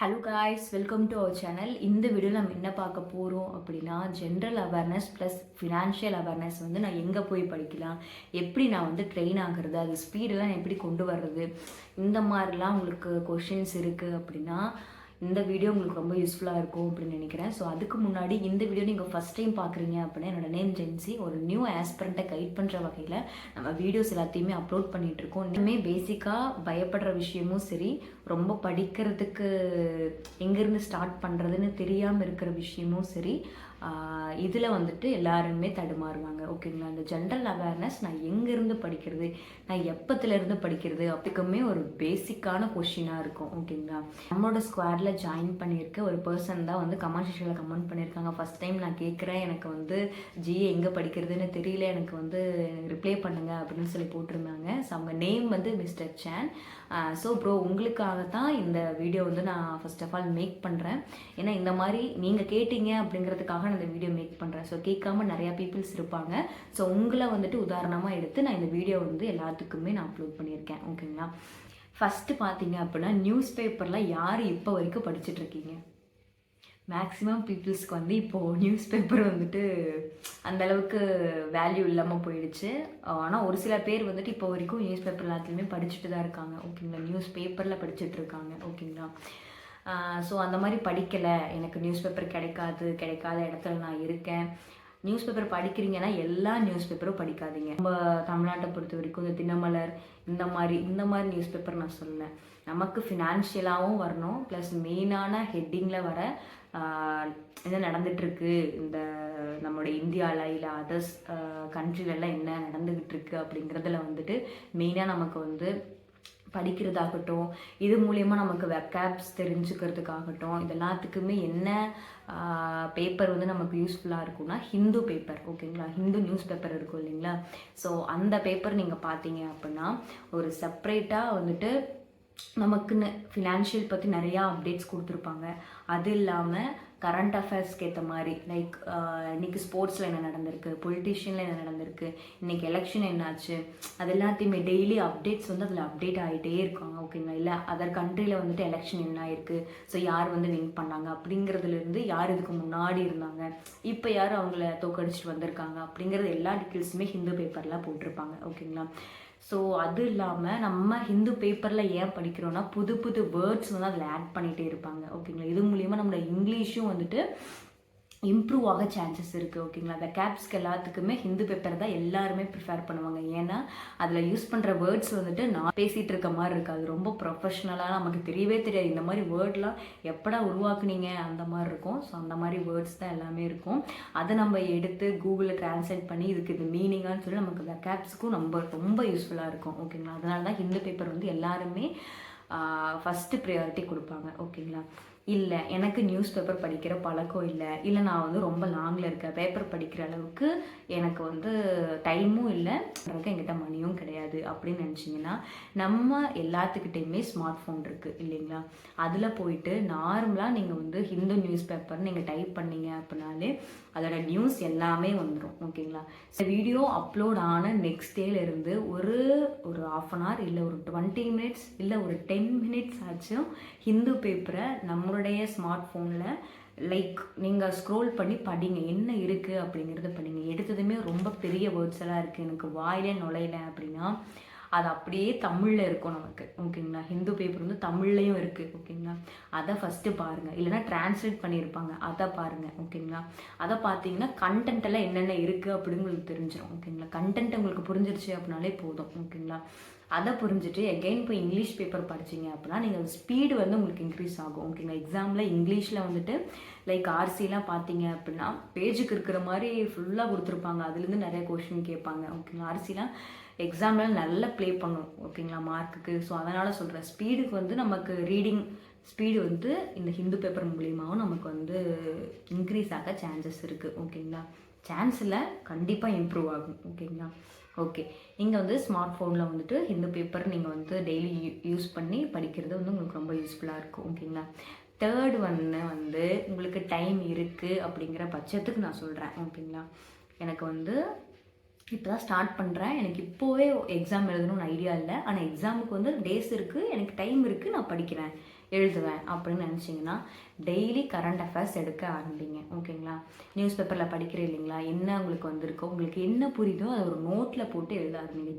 Hello guys welcome to our channel இந்த video நம்ம என்ன பார்க்க போகிறோம் அப்படின்னா general awareness plus financial awareness வந்து நான் எங்கே போய் படிக்கலாம்? எப்படி நான் வந்து ட்ரெயின் ஆகுறது? அது ஸ்பீடெல்லாம் எப்படி கொண்டு வர்றது? இந்த மாதிரிலாம் உங்களுக்கு கொஷின்ஸ் இருக்குது அப்படின்னா இந்த வீடியோ உங்களுக்கு ரொம்ப யூஸ்ஃபுல்லாக இருக்கும் அப்படின்னு நினைக்கிறேன். ஸோ அதுக்கு முன்னாடி இந்த வீடியோ நீங்கள் ஃபஸ்ட் டைம் பார்க்குறீங்க அப்படின்னா என்னோட நேம் ஜென்சி. ஒரு நியூ ஆஸ்பரண்ட்டை கைட் பண்ணுற வகையில் நம்ம வீடியோஸ் எல்லாத்தையுமே அப்லோட் பண்ணிகிட்ருக்கோம் இன்னுமே பேசிக்காக பயப்படுற விஷயமும் சரி ரொம்ப படிக்கிறதுக்கு எங்கேருந்து ஸ்டார்ட் பண்ணுறதுன்னு தெரியாமல் இருக்கிற விஷயமும் சரி இதில் வந்துட்டு எல்லாருமே தடுமாறுவாங்க. ஓகேங்களா? இந்த ஜென்ரல் அவேர்னஸ் நான் எங்கேருந்து படிக்கிறது நான் எப்பத்துலேருந்து படிக்கிறது அப்படிக்குமே ஒரு பேசிக்கான கொஷினாக இருக்கும். ஓகேங்களா? நம்மளோட ஸ்குவாடில் ஜாயின் பண்ணியிருக்க ஒரு பர்சன் தான் வந்து கமெண்ட் செஷனில் கமெண்ட் பண்ணியிருக்காங்க. ஃபஸ்ட் டைம் நான் கேட்குறேன் எனக்கு வந்து ஜிஏ எங்கே படிக்கிறதுன்னு தெரியல எனக்கு வந்து ரிப்ளை பண்ணுங்க அப்படின்னு சொல்லி போட்டிருந்தாங்க. ஸோ அவங்க நேம் வந்து மிஸ்டர் சேன் ஸோ ப்ரோ உங்களுக்காக தான் இந்த வீடியோ வந்து நான் ஃபர்ஸ்ட் ஆஃப் ஆல் மேக் பண்ணுறேன் ஏன்னா இந்த மாதிரி நீங்கள் கேட்டீங்க அப்படிங்கிறதுக்காக நான் இந்த வீடியோ மேக் பண்ணுறேன் ஸோ கேட்காம நிறையா பீப்புள்ஸ் இருப்பாங்க. ஸோ உங்களை வந்துட்டு உதாரணமாக எடுத்து நான் இந்த வீடியோ வந்து எல்லாத்துக்குமே நான் அப்லோட் பண்ணியிருக்கேன். ஓகேங்களா ஃபஸ்ட்டு பார்த்தீங்க அப்படின்னா நியூஸ் பேப்பரில் யார் இப்போ வரைக்கும் படிச்சுட்ருக்கீங்க மேக்ஸிமம் பீப்புள்ஸ்க்கு வந்து இப்போது நியூஸ் பேப்பர் வந்துட்டு அந்தளவுக்கு வேல்யூ இல்லாமல் போயிடுச்சு. ஆனால் ஒரு சில பேர் வந்துட்டு இப்போ வரைக்கும் நியூஸ் பேப்பர் எல்லாத்துலேயுமே படிச்சுட்டு தான் இருக்காங்க. ஓகேங்களா நியூஸ் பேப்பரில் படிச்சுட்டு இருக்காங்க. ஓகேங்களா ஸோ அந்த மாதிரி படிக்கலை. எனக்கு நியூஸ் பேப்பர் கிடைக்காது கிடைக்காத இடத்துல நான் இருக்கேன். நியூஸ் பேப்பர் படிக்கிறீங்கன்னா எல்லா நியூஸ் பேப்பரும் படிக்காதீங்க. நம்ம தமிழ்நாட்டை பொறுத்த வரைக்கும் இந்த தினமலர் இந்த மாதிரி இந்த மாதிரி நியூஸ் பேப்பர் நான் சொல்லலை. நமக்கு ஃபினான்ஷியலாகவும் வரணும் ப்ளஸ் மெயினான ஹெட்டிங்கில் வர என்ன நடந்துகிட்ருக்கு இந்த நம்மளுடைய இந்தியாவில் இல்லை அதர்ஸ் கண்ட்ரிலெல்லாம் என்ன நடந்துக்கிட்டு இருக்கு அப்படிங்கிறதுல வந்துட்டு மெயினாக நமக்கு வந்து படிக்கிறதாகட்டும் இது மூலயமா நமக்கு வெப்கேப்ஸ் தெரிஞ்சுக்கிறதுக்காகட்டும் இது எல்லாத்துக்குமே என்ன பேப்பர் வந்து நமக்கு யூஸ்ஃபுல்லாக இருக்கும்னா ஹிந்து பேப்பர் ஓகேங்களா ஹிந்து நியூஸ் பேப்பர் இருக்கும் இல்லைங்களா? ஸோ அந்த பேப்பர் நீங்கள் பார்த்தீங்க அப்படின்னா ஒரு செப்ரேட்டாக வந்துட்டு நமக்குன்னு ஃபினான்ஷியல் பற்றி நிறையா அப்டேட்ஸ் கொடுத்துருப்பாங்க. அது இல்லாமல் கரண்ட் அஃபேர்ஸ்க்கு ஏற்ற மாதிரி லைக் இன்னைக்கு ஸ்போர்ட்ஸில் என்ன நடந்திருக்கு பொலிட்டிஷியனில் என்ன நடந்திருக்கு இன்னைக்கு எலெக்ஷன் என்னாச்சு அது எல்லாத்தையுமே டெய்லி அப்டேட்ஸ் வந்து அதில் அப்டேட் ஆகிட்டே இருக்காங்க ஓகேங்களா இல்லை அதர் கண்ட்ரியில் வந்துட்டு எலெக்ஷன் என்ன ஆயிருக்கு ஸோ யார் வந்து வின் பண்ணாங்க அப்படிங்கிறதுலேருந்து யார் இதுக்கு முன்னாடி இருந்தாங்க இப்போ யார் அவங்கள தோக்கடிச்சிட்டு வந்திருக்காங்க அப்படிங்கிறது எல்லா டீட்டெயில்ஸுமே ஹிந்து பேப்பரில் போட்டிருப்பாங்க ஓகேங்களா ஸோ அது இல்லாமல் நம்ம ஹிந்து பேப்பரில் ஏன் படிக்கிறோன்னா புது புது வேர்ட்ஸ் வந்து அதில் ஆட் பண்ணிகிட்டே இருப்பாங்க. ஓகேங்களா இது மூலியமாக நம்மளோட இங்கிலீஷும் வந்துட்டு இம்ப்ரூவ் ஆக சான்சஸ் இருக்குது ஓகேங்களா அந்த கேப்ஸ்க்கு எல்லாத்துக்குமே ஹிந்து பேப்பர் தான் எல்லாருமே ப்ரிஃபேர் பண்ணுவாங்க. ஏன்னா அதில் யூஸ் பண்ணுற வேர்ட்ஸ் வந்துட்டு நான் பேசிகிட்டு இருக்க மாதிரி இருக்காது. ரொம்ப ப்ரொஃபஷ்னலாக நமக்கு தெரியவே தெரியாது. இந்த மாதிரி வேர்ட்லாம் எப்படா உருவாக்குனீங்க? அந்த மாதிரி இருக்கும். ஸோ அந்த மாதிரி வேர்ட்ஸ் தான் எல்லாமே இருக்கும். அதை நம்ம எடுத்து கூகுளில் ட்ரான்ஸ்லேட் பண்ணி இதுக்கு இது மீனிங்கான்னு சொல்லி நமக்கு அந்த கேப்ஸுக்கும் ரொம்ப ரொம்ப யூஸ்ஃபுல்லாக இருக்கும். ஓகேங்களா அதனால தான் ஹிந்து பேப்பர் வந்து எல்லாருமே ஃபஸ்ட்டு ப்ரையாரிட்டி கொடுப்பாங்க. ஓகேங்களா இல்லை எனக்கு நியூஸ் பேப்பர் படிக்கிற பழக்கம் இல்லை. இல்லை நான் வந்து ரொம்ப லாங்கில் இருக்க பேப்பர் படிக்கிற அளவுக்கு எனக்கு வந்து டைமும் இல்லை. என்கிட்ட மணியும் கிடையாது அப்படின்னு நினச்சிங்கன்னா நம்ம எல்லாத்துக்கிட்டேயுமே ஸ்மார்ட் ஃபோன் இருக்குது இல்லைங்களா? அதில் போயிட்டு நார்மலாக நீங்கள் வந்து ஹிந்து நியூஸ் பேப்பர் நீங்கள் டைப் பண்ணீங்க அப்படின்னாலே அதோட நியூஸ் எல்லாமே வந்துடும் ஓகேங்களா இந்த வீடியோ அப்லோட் ஆன நெக்ஸ்ட் டேலேருந்து ஒரு ஒரு ஆஃப் அன் ஹவர் இல்லை ஒரு டுவெண்ட்டி மினிட்ஸ் இல்லை ஒரு டென் மினிட்ஸ் ஆச்சும் ஹிந்து பேப்பரை நம்மளோட உங்களுடைய ஸ்மார்ட் ஃபோனில் லைக் நீங்கள் ஸ்க்ரோல் பண்ணி படிங்க. என்ன இருக்குது அப்படிங்கிறத படிங்க எடுத்ததுமே ரொம்ப பெரிய வேர்ட்ஸ் எல்லாம் இருக்குது எனக்கு வாயிலே நுழையல அப்படின்னா அது அப்படியே தமிழில் இருக்கும் நமக்கு. ஓகேங்களா? ஹிந்து பேப்பர் வந்து தமிழ்லையும் இருக்குது ஓகேங்களா? அதை ஃபஸ்ட்டு பாருங்கள் இல்லைனா டிரான்ஸ்லேட் பண்ணியிருப்பாங்க. அதை பாருங்கள் ஓகேங்களா? அதை பார்த்தீங்கன்னா கண்டென்ட் எல்லாம் என்னென்ன இருக்குது அப்படின்னு உங்களுக்கு தெரிஞ்சிடும் ஓகேங்களா? கண்டென்ட் உங்களுக்கு புரிஞ்சிருச்சு அப்படின்னாலே போதும். ஓகேங்களா? அதை புரிஞ்சுட்டு எகெயின் இப்போ இங்கிலீஷ் பேப்பர் படிச்சிங்க அப்படின்னா நீங்கள் ஸ்பீடு வந்து உங்களுக்கு இன்க்ரீஸ் ஆகும். ஓகேங்களா எக்ஸாமில் இங்கிலீஷில் வந்துட்டு லைக் ஆர்சிலாம் பார்த்தீங்க அப்படின்னா பேஜுக்கு இருக்கிற மாதிரி ஃபுல்லாக கொடுத்துருப்பாங்க. அதுலேருந்து நிறைய கொஷின் கேட்பாங்க. ஓகேங்களா ஆர்சிலாம் எக்ஸாமில் நல்லா ப்ளே பண்ணும் ஓகேங்களா மார்க்குக்கு ஸோ அதனால் சொல்கிறேன் ஸ்பீடுக்கு வந்து நமக்கு ரீடிங் ஸ்பீடு வந்து இந்த ஹிந்து பேப்பர் மூலியமாகவும் நமக்கு வந்து இன்க்ரீஸ் ஆக சான்சஸ் இருக்குது ஓகேங்களா சான்ஸில் கண்டிப்பாக இம்ப்ரூவ் ஆகும். ஓகேங்களா ஓகே இங்கே வந்து ஸ்மார்ட் ஃபோனில் வந்துட்டு இந்த பேப்பர் நீங்கள் வந்து டெய்லி யூஸ் பண்ணி படிக்கிறது வந்து உங்களுக்கு ரொம்ப யூஸ்ஃபுல்லாக இருக்கும். ஓகேங்களா தேர்ட் ஒன்று வந்து உங்களுக்கு டைம் இருக்குது அப்படிங்கிற பட்சத்துக்கு நான் சொல்கிறேன் ஓகேங்களா எனக்கு வந்து இப்போ தான் ஸ்டார்ட் பண்ணுறேன் எனக்கு இப்போவே எக்ஸாம் எழுதணும்னு ஐடியா இல்லை. ஆனால் எக்ஸாமுக்கு வந்து டேஸ் இருக்குது எனக்கு டைம் இருக்குது நான் படிக்கிறேன். எழுதுவேன் அப்படின்னு நினச்சிங்கன்னா டெய்லி கரண்ட் அஃபேர்ஸ் எடுக்க ஆரம்பிங்க. ஓகேங்களா? நியூஸ் பேப்பரில் படிக்கிறேன் இல்லைங்களா? என்ன உங்களுக்கு வந்திருக்கோ உங்களுக்கு என்ன புரியுதோ அதை ஒரு நோட்டில் போட்டு எழுத ஆரம்பிங்க.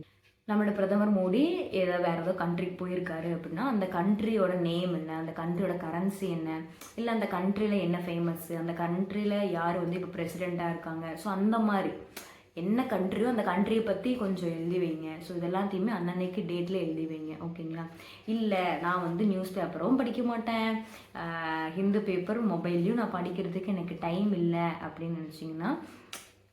நம்மளோட பிரதமர் மோடி ஏதோ வேறு ஏதோ கண்ட்ரிக்கு போயிருக்காரு அப்படின்னா அந்த கண்ட்ரியோட நேம் என்ன? அந்த கண்ட்ரியோட கரன்சி என்ன? இல்லை அந்த கண்ட்ரியில் என்ன ஃபேமஸ்ஸு அந்த கண்ட்ரியில் யார் வந்து இப்போ பிரசிடெண்ட்டாக இருக்காங்க? ஸோ அந்த மாதிரி. என்ன கண்ட்ரியோ அந்த கண்ட்ரியை பற்றி கொஞ்சம் எழுதி வைங்க. ஸோ இதெல்லாத்தையுமே அன்னன்னைக்கு டேட்டில் எழுதி வைங்க. ஓகேங்களா இல்லை நான் வந்து நியூஸ் பேப்பரும் படிக்க மாட்டேன். ஹிந்து பேப்பர் மொபைல்லையும் நான் படிக்கிறதுக்கு எனக்கு டைம் இல்லை அப்படின்னு நினச்சிங்கன்னா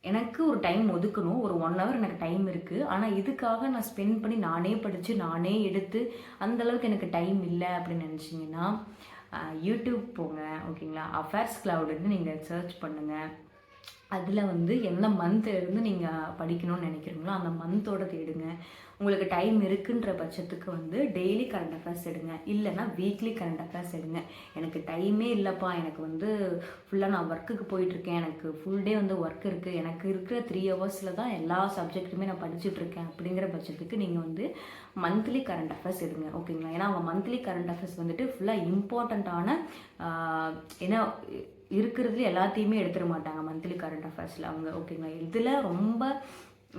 எனக்கு ஒரு டைம் ஒதுக்கணும். ஒரு ஒன் ஹவர் எனக்கு டைம் இருக்குது ஆனால் இதுக்காக நான் ஸ்பெண்ட் பண்ணி நானே படித்து நானே எடுத்து அந்தளவுக்கு எனக்கு டைம் இல்லை அப்படின்னு நினச்சிங்கன்னா யூடியூப் போங்க. ஓகேங்களா அஃபேர்ஸ் கிளவுடுன்னு நீங்கள் சர்ச் பண்ணுங்கள் அதில் வந்து எந்த மந்த்லேருந்து நீங்கள் படிக்கணும்னு நினைக்கிறீங்களோ அந்த மந்தோட தேடுங்க. உங்களுக்கு டைம் இருக்குன்ற பட்சத்துக்கு வந்து டெய்லி கரண்ட் அஃபேர்ஸ் எடுங்க. இல்லைன்னா வீக்லி கரண்ட் அஃபேர்ஸ் எடுங்க. எனக்கு டைமே இல்லைப்பா. எனக்கு வந்து ஃபுல்லாக நான் ஒர்க்குக்கு போயிட்டுருக்கேன். எனக்கு ஃபுல் டே வந்து ஒர்க் இருக்குது எனக்கு இருக்கிற த்ரீ ஹவர்ஸில் தான் எல்லா சப்ஜெக்ட்டுமே நான் படிச்சுட்ருக்கேன் அப்படிங்கிற பட்சத்துக்கு நீங்கள் வந்து மந்த்லி கரண்ட் அஃபேர்ஸ் எடுங்க. ஓகேங்களா ஏன்னா அவங்க மந்த்லி கரண்ட் அஃபேர்ஸ் வந்துட்டு ஃபுல்லாக இம்பார்ட்டண்ட்டான ஏன்னா இருக்கிறதுல எல்லாத்தையுமே எடுத்துட மாட்டாங்க மந்த்லி கரண்ட் அஃபேர்ஸில் அவங்க ஓகேங்களா இதில் ரொம்ப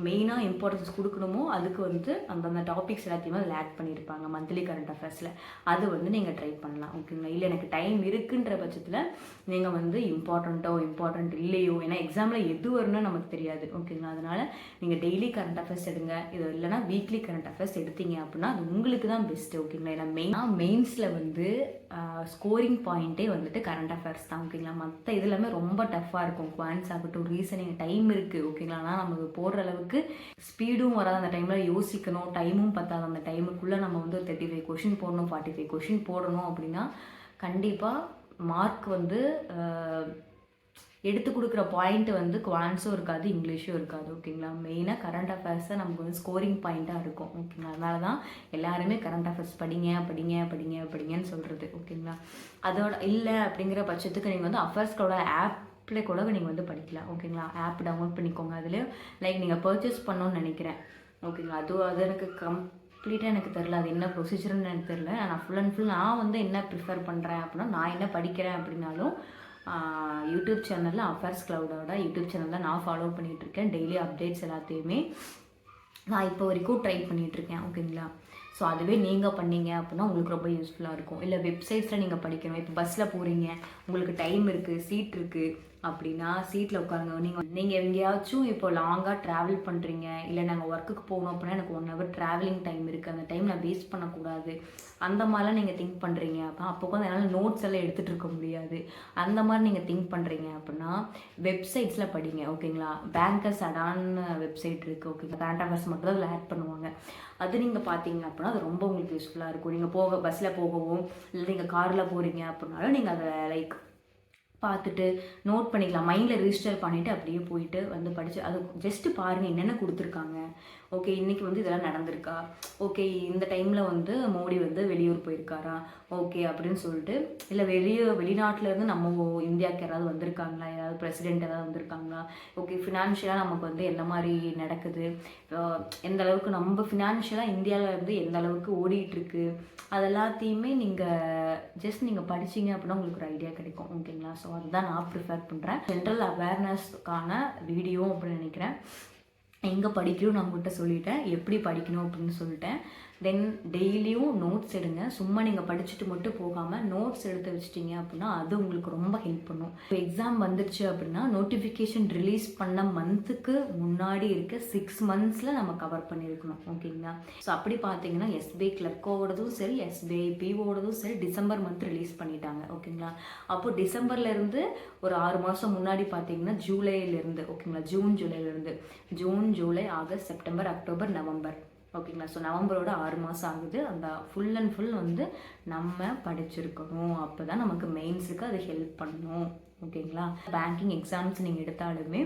மெயினாக இம்பார்ட்டன்ஸ் கொடுக்கணுமோ அதுக்கு வந்து அந்தந்த டாபிக்ஸ் எல்லாத்தையுமே அதில் ஆட் பண்ணியிருப்பாங்க மந்த்லி கரண்ட் அஃபேர்ஸில் அது வந்து நீங்கள் ட்ரை பண்ணலாம் ஓகேங்களா இல்லை எனக்கு டைம் இருக்குன்ற பட்சத்தில் நீங்கள் வந்து இம்பார்ட்டண்ட்டோ இம்பார்ட்டண்ட் இல்லையோ ஏன்னா எக்ஸாமில் எது வரும்னு நமக்கு தெரியாது ஓகேங்களா அதனால் நீங்கள் டெய்லி கரண்ட் அஃபேர்ஸ் எடுங்க. இது இல்லைனா வீக்லி கரண்ட் அஃபேர்ஸ் எடுத்தீங்க அப்படின்னா அது உங்களுக்கு தான் பெஸ்ட்டு ஓகேங்களா ஏன்னா மெயினாக மெயின்ஸில் வந்து ஸ்கோரிங் பாயிண்ட்டே வந்துட்டு கரண்ட் அஃபேர்ஸ் தான் ஓகேங்களா மற்ற இது எல்லாமே ரொம்ப டஃப்பாக இருக்கும். குவான்ஸ் ஆகட்டும் ரீசனிங் டைம் இருக்குது ஓகேங்களா ஆனால் நமக்கு போடுற அளவுக்கு ஸ்பீடும் வராத அந்த டைமில் யோசிக்கணும். டைமும் பத்தாது. அந்த டைமுக்குள்ளே நம்ம வந்து தேர்ட்டி ஃபைவ் கொஷின் போடணும் ஃபார்ட்டி ஃபைவ் கொஷின் போடணும் அப்படின்னா கண்டிப்பாக மார்க் வந்து எடுத்து கொடுக்குற பாயிண்ட் வந்து குவான்ஸும் இருக்காது இங்கிலீஷும் இருக்காது. ஓகேங்களா மெயினாக கரண்ட் அஃபேர்ஸை நமக்கு வந்து ஸ்கோரிங் பாயிண்ட்டாக இருக்கும். ஓகேங்களா அதனால தான் எல்லாருமே கரண்ட் அஃபேர்ஸ் படிங்க படிங்க படிங்க படிங்கன்னு சொல்கிறது ஓகேங்களா அதோட இல்லை அப்படிங்கிற பட்சத்துக்கு நீங்கள் வந்து அஃபேர்ஸ்களோட ஆப் கூட நீங்கள் வந்து படிக்கலாம் ஓகேங்களா ஆப் டவுன்லோட் பண்ணிக்கோங்க அதில். லைக் நீங்கள் பர்ச்சேஸ் பண்ணணும்னு நினைக்கிறேன். ஓகேங்களா அது அது எனக்கு கம்ப்ளீட்டாக எனக்கு தெரில அது என்ன ப்ரொசீஜர்னு எனக்கு தெரில நான் ஃபுல் அண்ட் ஃபுல் நான் வந்து என்ன ப்ரிஃபர் பண்ணுறேன் அப்படின்னா நான் என்ன படிக்கிறேன் அப்படின்னாலும் யூடியூப் சேனலில் அஃபேர்ஸ் க்ளவுடோட யூடியூப் சேனலில் நான் ஃபாலோ பண்ணிகிட்ருக்கேன் டெய்லி அப்டேட்ஸ் எல்லாத்தையுமே நான் இப்போ வரைக்கும் ட்ரை பண்ணிகிட்ருக்கேன் ஓகேங்களா ஸோ அதுவே நீங்கள் பண்ணீங்க அப்படின்னா உங்களுக்கு ரொம்ப யூஸ்ஃபுல்லாக இருக்கும். இல்லை வெப்சைட்ஸில் நீங்கள் படிக்கணும். இப்போ பஸ்ஸில் போகிறீங்க உங்களுக்கு டைம் இருக்குது சீட் இருக்குது அப்படின்னா சீட்டில் உட்காருங்க. நீங்கள் நீங்கள் எங்கேயாச்சும் இப்போ லாங்காக ட்ராவல் பண்ணுறீங்க இல்லை நாங்கள் ஒர்க்குக்கு போகணும் அப்படின்னா எனக்கு ஒன் ஹவர் ட்ராவலிங் டைம் இருக்குது அந்த டைம் நான் வேஸ்ட் பண்ணக்கூடாது. அந்த மாதிரிலாம் நீங்கள் திங்க் பண்ணுறீங்க அப்போ அப்போ வந்து என்னால் நோட்ஸ் எல்லாம் எடுத்துகிட்டு இருக்க முடியாது. அந்த மாதிரி நீங்கள் திங்க் பண்ணுறீங்க அப்படின்னா வெப்சைட்ஸில் படிங்க ஓகேங்களா பேங்கர்ஸ் அடான்னு வெப்சைட் இருக்குது ஓகேங்களா கரண்ட் அஃபேர்ஸ் மட்டும் தான் அதில் ஆட் பண்ணுவாங்க. அது நீங்கள் பார்த்தீங்க அப்படின்னா அது ரொம்ப உங்களுக்கு யூஸ்ஃபுல்லாக இருக்கும். நீங்கள் போக பஸ்ஸில் போகவும் இல்லை நீங்கள் காரில் போகிறீங்க அப்படின்னாலும் நீங்கள் அதை லைக் பார்த்துட்டு நோட் பண்ணிக்கலாம். மைண்டில் ரிஜிஸ்டர் பண்ணிவிட்டு அப்படியே போயிட்டு வந்து படித்து அது ஜஸ்ட்டு பாருங்கள் என்னென்ன கொடுத்துருக்காங்க. ஓகே இன்றைக்கி வந்து இதெல்லாம் நடந்திருக்கா? ஓகே இந்த டைமில் வந்து மோடி வந்து வெளியூர் போயிருக்காரா? ஓகே அப்படின்னு சொல்லிட்டு இல்லை வெளியே வெளிநாட்டிலேருந்து நம்ம இந்தியாவுக்கு யாராவது வந்திருக்காங்களா? யாராவது பிரசிடென்ட் ஏதாவது வந்திருக்காங்களா? ஓகே ஃபினான்ஷியலாக நமக்கு வந்து என்ன மாதிரி நடக்குது? எந்த அளவுக்கு நம்ம ஃபினான்ஷியலாக இந்தியாவில் இருந்து எந்த அளவுக்கு ஓடிட்டுருக்கு அதெல்லாத்தையுமே நீங்கள் ஜஸ்ட் நீங்கள் படிச்சீங்க அப்படின்னா உங்களுக்கு ஒரு ஐடியா கிடைக்கும். ஓகேங்களா ஸோ அதுதான் நான் ப்ரிஃபர் பண்ணுறேன் ஜென்ரல் அவேர்னஸ்க்கான வீடியோ அப்படின்னு நினைக்கிறேன். எங்கே படிக்கணும் நான் உங்கள்கிட்ட சொல்லிட்டேன். எப்படி படிக்கணும் அப்படின்னு சொல்லிட்டேன். தென் டெய்லியும் நோட்ஸ் எடுங்க. சும்மா நீங்கள் படிச்சுட்டு மட்டும் போகாமல் நோட்ஸ் எடுத்து வச்சிட்டீங்க அப்படின்னா அது உங்களுக்கு ரொம்ப ஹெல்ப் பண்ணும். இப்போ எக்ஸாம் வந்துருச்சு அப்படின்னா நோட்டிஃபிகேஷன் ரிலீஸ் பண்ண மந்த்துக்கு முன்னாடி இருக்க சிக்ஸ் மந்த்ஸில் நம்ம கவர் பண்ணியிருக்கணும். ஓகேங்களா ஸோ அப்படி பார்த்தீங்கன்னா எஸ்பிஐ கிளர்க்கோடதும் சரி எஸ்பிஐ பிஓடதும் சரி டிசம்பர் மந்த் ரிலீஸ் பண்ணிட்டாங்க. ஓகேங்களா அப்போ டிசம்பர்லேருந்து ஒரு ஆறு மாதம் முன்னாடி பார்த்தீங்கன்னா ஜூலைலேருந்து ஓகேங்களா June ஜூலைலேருந்து June July August September October November ஓகேங்களா ஸோ நவம்பரோட ஆறு மாதம் ஆகுது. அந்த ஃபுல் அண்ட் ஃபுல் வந்து நம்ம படிச்சிருக்கணும். அப்போ தான் நமக்கு மெயின்ஸுக்கு அது ஹெல்ப் பண்ணும். ஓகேங்களா பேங்கிங் எக்ஸாம்ஸ் நீங்கள் எடுத்தாலுமே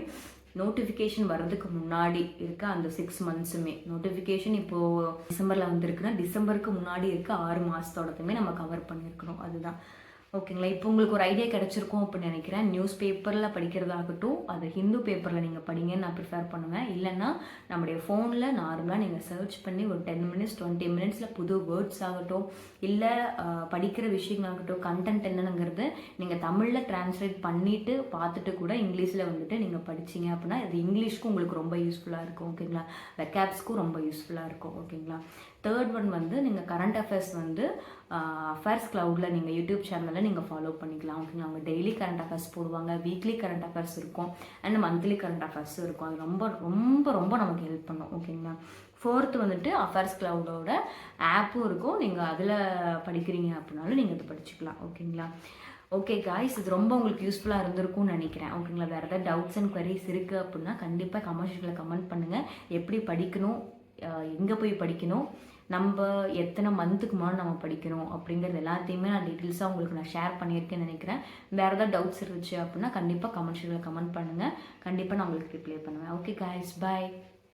நோட்டிஃபிகேஷன் வர்றதுக்கு முன்னாடி இருக்க அந்த சிக்ஸ் மந்த்ஸுமே நோட்டிஃபிகேஷன் இப்போது டிசம்பரில் வந்திருக்குன்னா டிசம்பருக்கு முன்னாடி இருக்க ஆறு மாதத்தோடதுமே நம்ம கவர் பண்ணியிருக்கணும். அதுதான். ஓகேங்களா? இப்போ உங்களுக்கு ஒரு ஐடியா கிடச்சிருக்கும் அப்படின்னு நினைக்கிறேன். நியூஸ் பேப்பரில் படிக்கிறதாகட்டும் அது ஹிந்து பேப்பரில் நீங்கள் படிங்கன்னு நான் ப்ரிஃபர் பண்ணுவேன். இல்லைன்னா நம்முடைய ஃபோனில் நார்மலாக நீங்கள் சர்ச் பண்ணி ஒரு டென் மினிட்ஸ் டுவெண்ட்டி மினிட்ஸில் புது வேர்ட்ஸ் ஆகட்டும் இல்லை படிக்கிற விஷயங்களாகட்டும் கண்டென்ட் என்னங்கிறது நீங்கள் தமிழில் டிரான்ஸ்லேட் பண்ணிவிட்டு பார்த்துட்டு கூட இங்கிலீஷில் வந்துட்டு நீங்கள் படிச்சீங்க அப்படின்னா இது இங்கிலீஷ்க்கும் உங்களுக்கு ரொம்ப யூஸ்ஃபுல்லாக இருக்கும் ஓகேங்களா? வெக்காப்ஸ்க்கும் ரொம்ப யூஸ்ஃபுல்லாக இருக்கும் ஓகேங்களா? தேர்ட் ஒன் வந்து நீங்கள் கரண்ட் அஃபேர்ஸ் வந்து அஃபேர்ஸ் க்ளவுடில் நீங்கள் யூடியூப் சேனலில் நீங்கள் ஃபாலோ பண்ணிக்கலாம். ஓகேங்களா அவங்க டெய்லி கரண்ட் அஃபேர்ஸ் போடுவாங்க வீக்லி கரண்ட் அஃபேர்ஸ் இருக்கும் அண்ட் மந்த்லி கரண்ட் அஃபேர்ஸும் இருக்கும். அது ரொம்ப ரொம்ப ரொம்ப நமக்கு ஹெல்ப் பண்ணும். ஓகேங்களா ஃபோர்த்து வந்துட்டு அஃபேர்ஸ் க்ளவுடோட ஆப்பும் இருக்கும். நீங்கள் அதில் படிக்கிறீங்க அப்படின்னாலும் நீங்கள் அதை படிச்சுக்கலாம். ஓகேங்களா ஓகே காய்ஸ் இது ரொம்ப உங்களுக்கு யூஸ்ஃபுல்லாக இருந்திருக்கும்னு நினைக்கிறேன். ஓகேங்களா வேறு ஏதாவது டவுட்ஸ் அண்ட் queries இருக்குது அப்படின்னா கண்டிப்பாக கமெண்ட் கமெண்ட் பண்ணுங்கள் எப்படி படிக்கணும்? எங்கே போய் படிக்கணும்? நம்ம எத்தனை மந்த்துக்கு முன்னாடி நம்ம படிக்கிறோம் அப்படிங்கிறது எல்லாத்தையுமே நான் டீட்டெயில்ஸாக உங்களுக்கு நான் ஷேர் பண்ணியிருக்கேன்னு நினைக்கிறேன். வேறு ஏதாவது டவுட்ஸ் இருந்துச்சு அப்படின்னா கண்டிப்பாக கமெண்ட் கமெண்ட் பண்ணுங்கள் கண்டிப்பாக நான் உங்களுக்கு ரிப்ளை பண்ணுவேன். Okay guys bye